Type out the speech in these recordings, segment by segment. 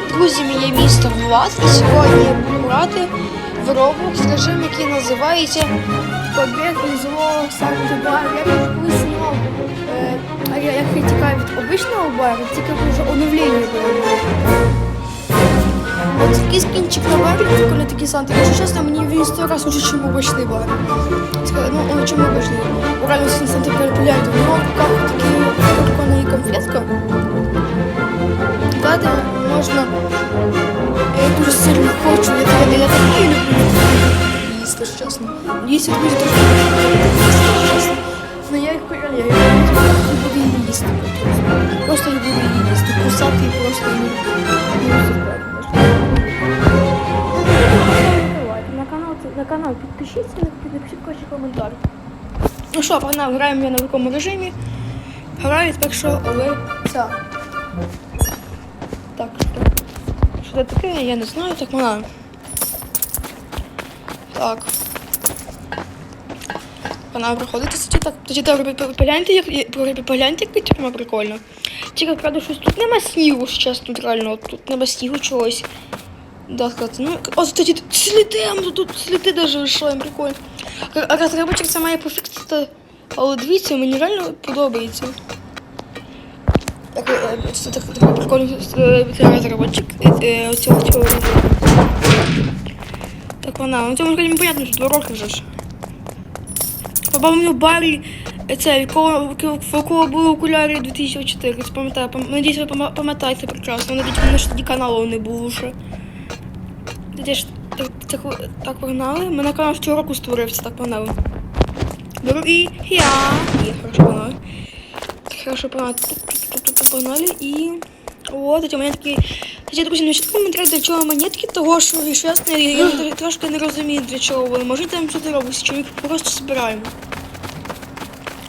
Привіт, друзі! Моє місто Влад. Сьогодні я буду грати в Roblox режим, який називається Побіг із злого Санкт Бар. Я колись знав, е, а я як тікаю від обичного бару, тільки вже оновлення було. От такий скінчик на барі, коли такий Санта. Якщо чесно, мені він сто раз лучше, ніж обичний бар. Ну, он чому обичний? У реальності Санта перепиляють. Ну, в руках такі прикольна і конфетка. Дати можна. Я дуже сильно хочу, я таке я таке люблю. Їсти, чесно. Їсти дуже дуже чесно. Ну я їх реально, я їх буду її їсти. Просто я буду її їсти. Кусати і просто її. На канал, на канал підпишіться, напишіть хоче коментар. Ну що, погнали, граємо я на великому режимі. Граю так, що але ця. Так, що? Що це таке, я не знаю, так вона. Так. Вона проходить тоді так. Тоді ви погляньте, як погляньте, як тюрма прикольно. Тільки, правда, щось тут нема снігу, зараз тут реально, тут нема снігу чогось. Да, сказати. Ну, о, тоді сліди, тут сліди даже вийшли, прикольно. Розробочик це має пофіксити, але дивіться, мені реально подобається. Так, е, це так, так прикольно, е, це розробочик е, цього цього. Так вона, ну цьому мені понятно, що два роки вже ж. По-моєму, Баррі, кого, були окуляри 2004, пам'ятаю, пам- надіюсь, ви пам'ятаєте прекрасно, мене ж тоді каналу не було вже. Тоді ж так, так, погнали, мене канал цього року так погнали. Беру і я. Є, хорошо погнали. Хорошо погнали. Погнали і... О, тоді монетки. Тоді, друзі, напишіть коментарі, для чого монетки, того що чесно, я, я трошки не розумію, для чого вони. Може там щось робиться, чи ми просто збираємо.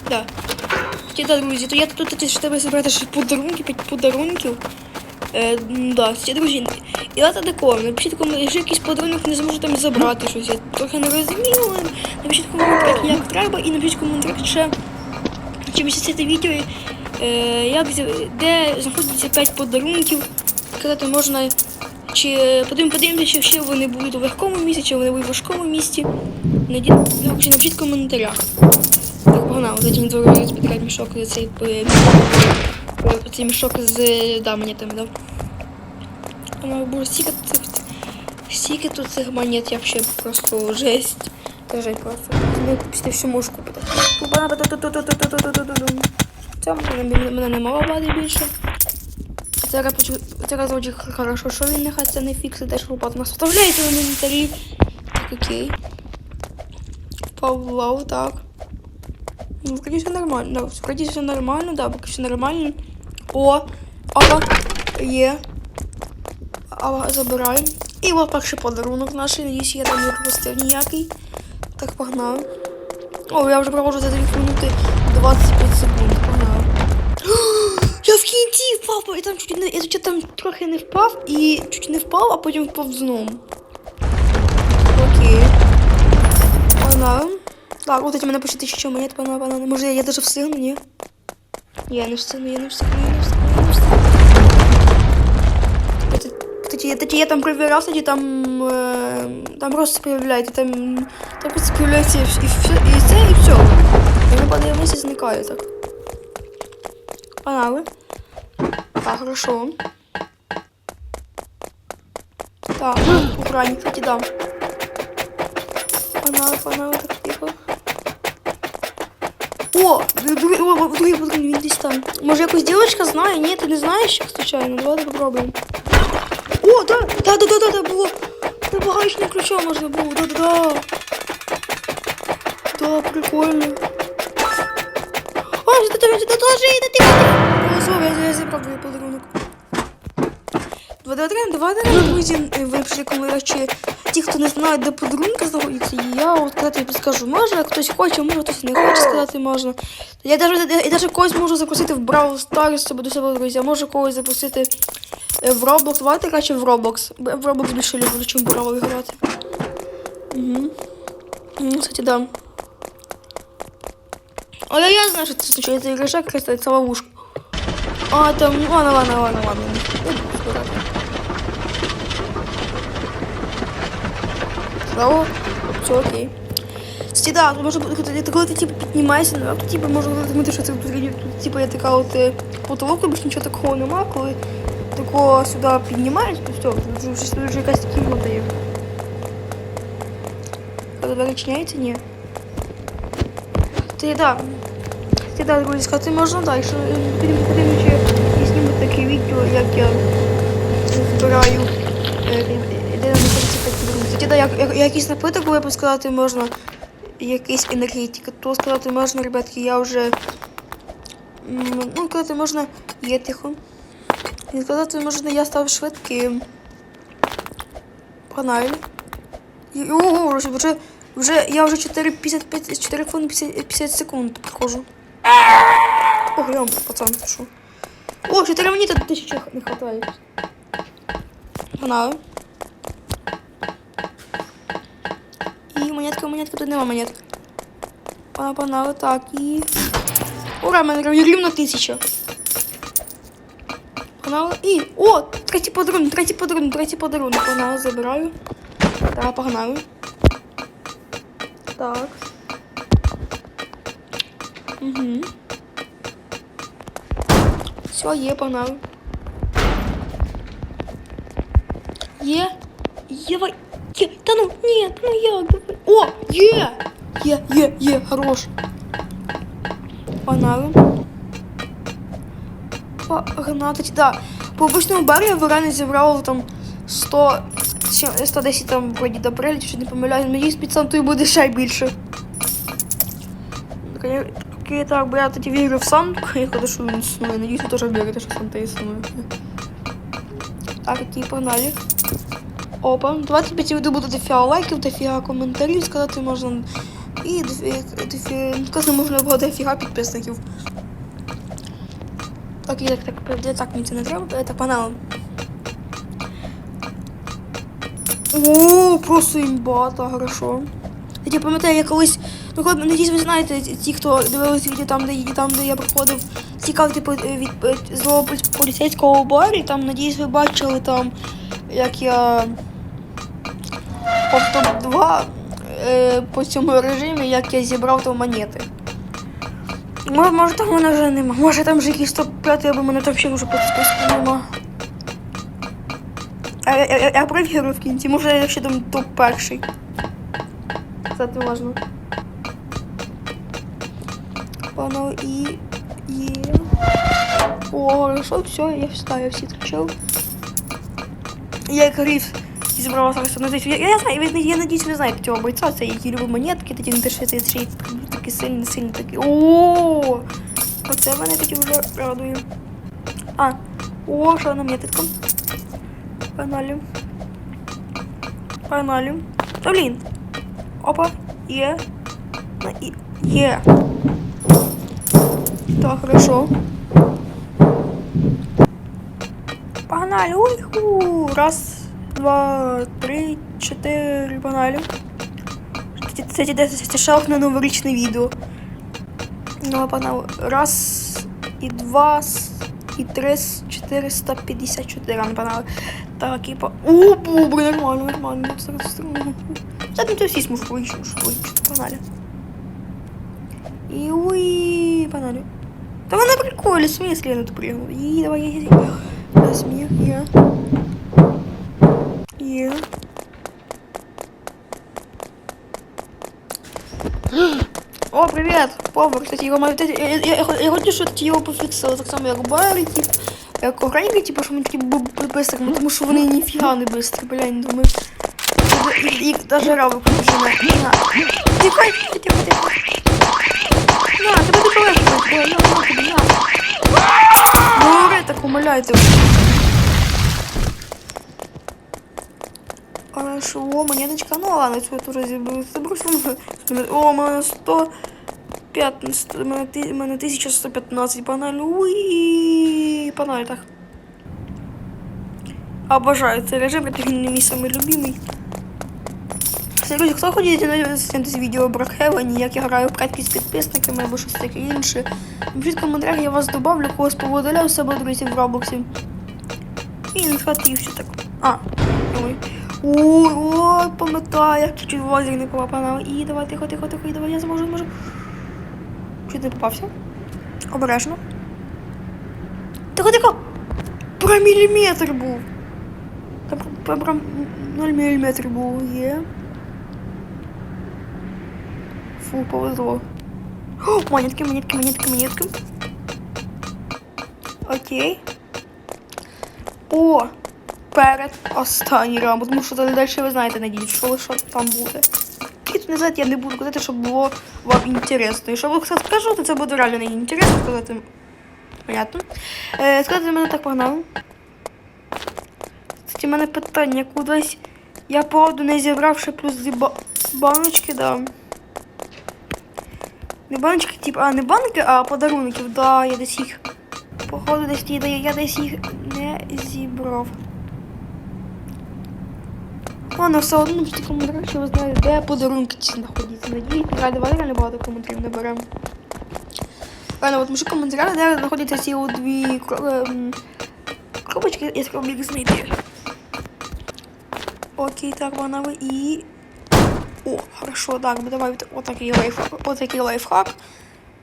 Да. Да, друзі, то я тут ж треба збирати ще подарунки, п'ять подарунків. Е, да, тоді, друзі, і дата такого, напишіть коментарі, якщо якийсь подарунок не зможу там забрати щось. Я трохи не розумію, але напишіть коментар, як треба, і напишіть коментар ще, чи ви це відео, як, де знаходяться 5 подарунків, сказати можна, чи подивимо, подивимося, чи ще вони будуть у легкому місці, чи вони будуть у важкому місці. Найдіть, чи напишіть в коментарях. Так, погнали, затім дворові збирати мішок за цей, е, е, цей мішок з да, монетами, да. Вона боже, стільки цих стільки тут цих монет, я взагалі просто жесть. Жесть просто. Не купити всю можу купити. Це мене, мене не мало бади більше. Це, рапочу- це хорошо, що він нехай це не фіксить, теж лопату нас вставляється в інвентарі. Так, окей. Павлов, так. Ну, вроді все нормально. Да, вроді все нормально, да, поки все нормально. О, ага, є. Ага, забираємо. І от перший подарунок наш, надіюсь, я там не пропустив ніякий. Так, погнали. О, я вже проводжу за 2 минути 25 секунд. Впав, я там чуть не, я чуть там трохи не впав і чуть не впав, а потім впав знову. Окей. Погнали. Так, от мене почти тисяча монет, пана, пана. Може, я, я даже встигну, ні? Я не встигну, я не встигну, я не встигну, я не встигну. Тоді- Тоді, я- там перевіряв, тоді там, е, там просто появляється, там, там просто появляється і, вс- і, все, і це, і все. Воно падає вниз і так. Панали. Так, хорошо. Так, украні, кстати, дам. Панали, панали, так тихо. О, другий, о, о, другий патрон, він десь там. Може якось дівчинка знає? Ні, ти не знаєш, як случайно? Давайте попробуємо. О, да, да, да, да, да, да, було. Да, багажник ключа можна було, да, да, да. Да, прикольно. О, це тобі, це теж, це ти, Голосово, я, я забрав твій подарунок. Два, три, два, три, друзі, випиши коментар, чи ті, хто не знає, де подарунки знаходяться, я сказати підскажу, може, хтось хоче, може, хтось не хоче сказати, можна. Я навіть, я когось можу запросити в Brawl Stars себе до себе, друзі, а може когось запросити е, в Roblox, давайте краще в Roblox. Я в Roblox більше люблю, ніж Brawl грати. Угу. Кстати, да. Але я знаю, що це случається іграшек, кстати, це ловушка. А, там... Ну, ладно, ладно, ладно, ладно. Ну, Слава. Все окей. Кстати, да, может это какой-то типа поднимайся, но то типа можна мы що це типа я така от потолок, э, бо нічого такого не коли такого сюда піднімаєш, то все, щось уже вже якась кімната є. Коли тебе начиняється, ні. Ти да. ты да, друзі, сказати можна, так, якщо підемо куди таке відео, як я збираю е, як, якийсь напиток, ви сказати, можна якийсь енергетик, то сказати можна, ребятки, я вже ну, сказати можна, є тихо. І сказати можна, я став швидким. Погнали. Ого, вже, вже, я вже 4,55, 4 хвилини 50, 50 секунд проходжу. О, пацан, пішов. О, 4 мені тут тисячі не хватає. Погнали. І монетка, монетка, тут нема монетки. Пана, погнали, так, і... Ура, мене рівно тисяча. Погнали, і... О, третій подарунок, третій подарунок, третій подарунок. Погнали, забираю. Так, погнали. Так. Угу. Все, є, погнали. Є. Є, ва- є. Та ну, ні, та ну як? О, є! Є, є, є, хорош. Погнали. Погнати, да. По обичному барі я в Ірани зібрав там 100, сім- 110 там вроді до перелітів, не помиляю. Надіюсь, під Сантою буде ще більше. Окей, так, бо я тоді вірю в Санту, я ходу, що він існує. Надіюсь, теж вірите, що Санта існує. Так, окей, погнали. Опа, 25 відео буде дофіга лайків, дофіга коментарів сказати можна. І дофіга, дофіга, можна було дофіга підписників. Окей, так, так, так, так, мені це не треба, так, погнали. О, просто імбата, хорошо. Я пам'ятаю, я колись, ну надіюсь, ви знаєте, ті, хто дивились відео там, де там, де я проходив цікавий типу від е, злого полі- поліцейського барі, там, надіюсь, ви бачили там, як я топ 2 е, по цьому режимі, як я зібрав там монети. Може, може там мене вже нема. Може там вже якийсь топ 5, або мене там ще вже під списку нема. А я, я, я перевірю в кінці, може я ще там топ перший. Кстати, Пано і є. О, хорошо, все, я все, я всі відключив. Я гриф зібрала зараз. Надіюсь, я, я знаю, ви- я надіюсь, ви знаєте цього бойця, це які любить монетки, тоді не ще ще такі сильні, сильні такі. О, оце мене тоді вже радує. А, о, що на монетка. Погнали. Погнали. Та блін. Опа, є. Є. Так, хорошо. Погнали. Уйху. Раз, два, три, чотири. Погнали. Це це шалк на новорічне відео. Ну, погнали. Раз, і два, і три, с- 454. Ну, погнали. Так, і по... О, бубри, нормально, нормально. Задом ты все сможешь выйти, погнали. И уи, погнали. Да вы на приколе, в смысле я тут прыгну? И давай, я, я, я. Раз, мне, я. Я. О, привет, повар, кстати, його маю, я, я, я, я хочу, щоб ти його пофіксили, так само, як Барі, тип, як Огренька, типу, що вони такі бистрими, тому що вони ніфіга не бистрі, бля, я не думаю. Їх, їх даже равок вже не. На. Тихай, тихо, тихо. На, тебе ти полегше, на, на, тобі, на. Ну, говори так, умоляйте. Хорошо, о, монеточка, ну ладно, цю я теж зібрав. Забрусь, о, у мене 100... 15, у мене, ти- у мене 1115, погнали, уи, погнали, так. Обожаю цей режим, який він мій самий любимий. Друзі, хто хоче дізнатися відео Брокхевені, як я граю в катки з підписниками або щось таке інше. Напишіть в коментарях, я вас добавлю, когось повидаляю з себе, друзі, в Роблоксі. І схватив все так. А, ой. Ой, ой, пам'ятаю, як чуть в озері не попав. І давай, тихо, тихо, тихо, і давай, я зможу, зможу. Чуть не попався. Обережно. Тихо, тихо. Про міліметр був. Там прям, прям 0 міліметр був, є. Фу, повезло. О, монетки, монетки, монетки, монетки. Окей. О! Перед останній раунд, тому що далі ви знаєте, надіюсь, що, що там буде. Тут назад я не буду казати, щоб було вам інтересно. І що ви скажу, то це буде реально не інтересно сказати. Понятно. Е, сказати мене так погнали. Кстати, в мене питання кудись. Я правду не зібравши плюс баночки, да. Не баночки, типу, а не банки, а подарунків, да, я десь їх. Походу, десь я, я десь їх не зібрав. Ладно, все одно в коментарях, що ви знаєте, де подарунки ці знаходяться. Надії, давай, давай реально багато коментарів наберемо. Ладно, от пиши коментарі, де знаходяться ці дві кро- ем, коробочки, я спробую їх знайти. Окей, так, панове, і... О, хорошо, так, ну давай вот, вот такий лайфхак. Вот такий лайфхак.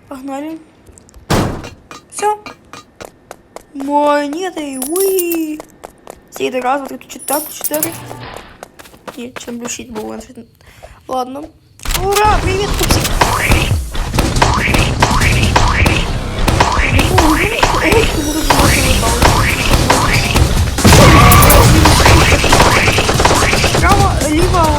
Погнали. Все. Монеты, уи. Следующий раз, вот тут так, четыре. И чем блющить был, значит. Ладно. Ура, привет, пупсик. Право, либо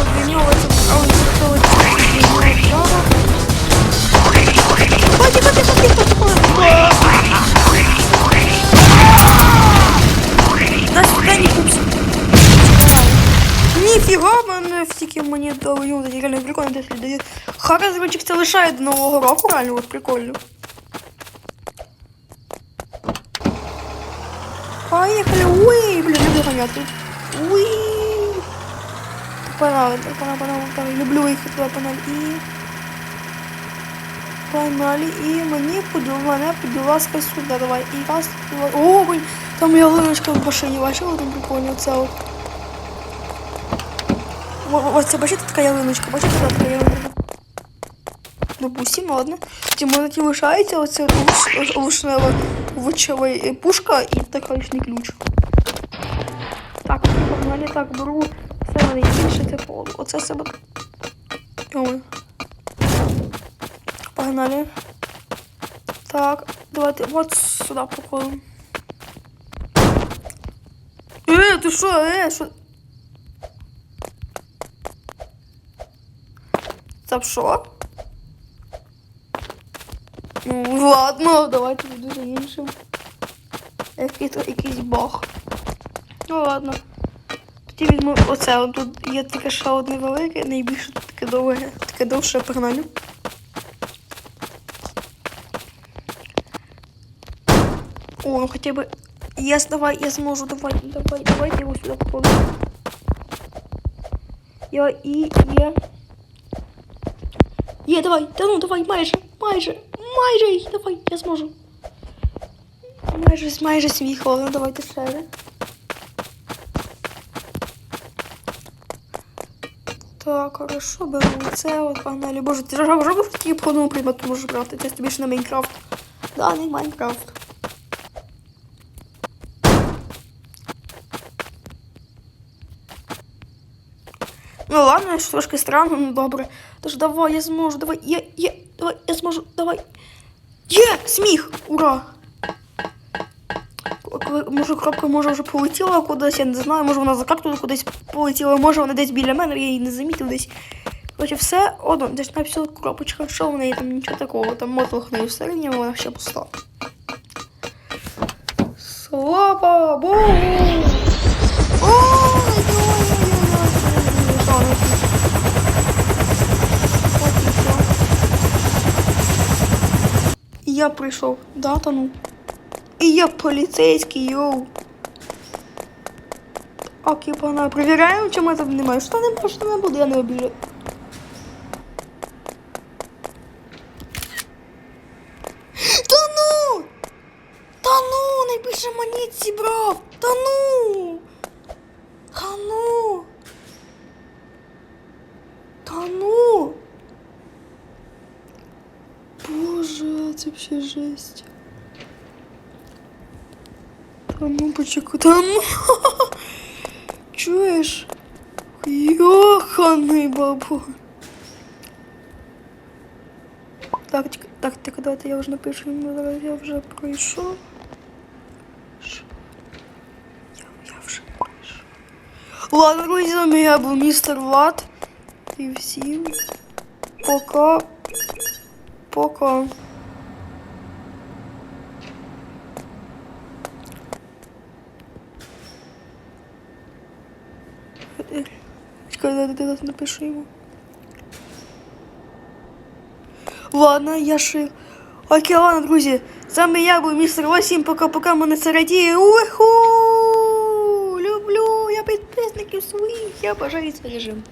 Ніфіга, мені дали, це реально прикольно, дає. Хара, звичайно, це лишає до Нового року, реально, от прикольно. Поехали, уй, блин, люблю гоняти. Уй. Погнали, погнали, погнали, погнали. Люблю їх, погнали. І... Погнали, і мені, мене, будь ласка, сюди, давай. І раз, два, о, блин, там ялиночка в машині, бачила, там прикольно, це от. Ось це бачите така ялиночка, бачите така ялиночка. Допустимо, ладно. Тим монеті лишається оце вичева е, пушка і такий ключ. Так, погнали, так, беру все найбільше, типу, оце себе. Ой. Погнали. Так, давайте от сюди походимо. Е, ти що, е, що? Це що? Ну, ладно, давайте буду за іншим. Який якийсь бог. Ну ладно. Тоді візьму оце. Тут є таке ще одне велике, найбільше таке довге, таке довше погнали. О, ну хоча б. Я, давай, я зможу, давай, давай, давай, я його сюди покладу. Я і є. Є, давай, да ну, давай, майже, майже, майже, давай, я зможу. Майже, майже свій хвилин, давайте ще. Так, хорошо, беру це, от погнали. Боже, ти ж робиш такі по одному предмету можеш брати, це тобі на Майнкрафт. Да, не Майнкрафт. Ну ладно, що трошки странно, ну добре. Тож давай, я зможу, давай, є, є, давай, я зможу, давай. Є! Сміх! Ура! Може, крапка може вже полетіла кудись, я не знаю, може вона за картою кудись полетіла, може вона десь біля мене, я її не замітив десь. Короче, все, одно, десь на кропочка, що в неї там нічого такого, там мотлох не всередині, вона ще пуста. Слава Богу! Я прийшов, да, тону. І я поліцейський, йоу. Окей, пана, Перевіряємо, чи ми там немає. Що не, що не буде, я не обіжу. Та! Ну! Боже, это вообще жесть. Та ну почекай, та ну! Чуєш? Йоханий бабу. Так, так, так, давайте я уже напишу, я уже пройшов. Ладно, друзі, з вами я був містер Влад. І всім пока. Пока. Чекай, я напишу йому. Ладно, я шив. Окей, ладно, друзі. З вами я був містер 8, пока-пока мене це радіє. Уху! Люблю! Я підписників своїх, я бажаю цей режим.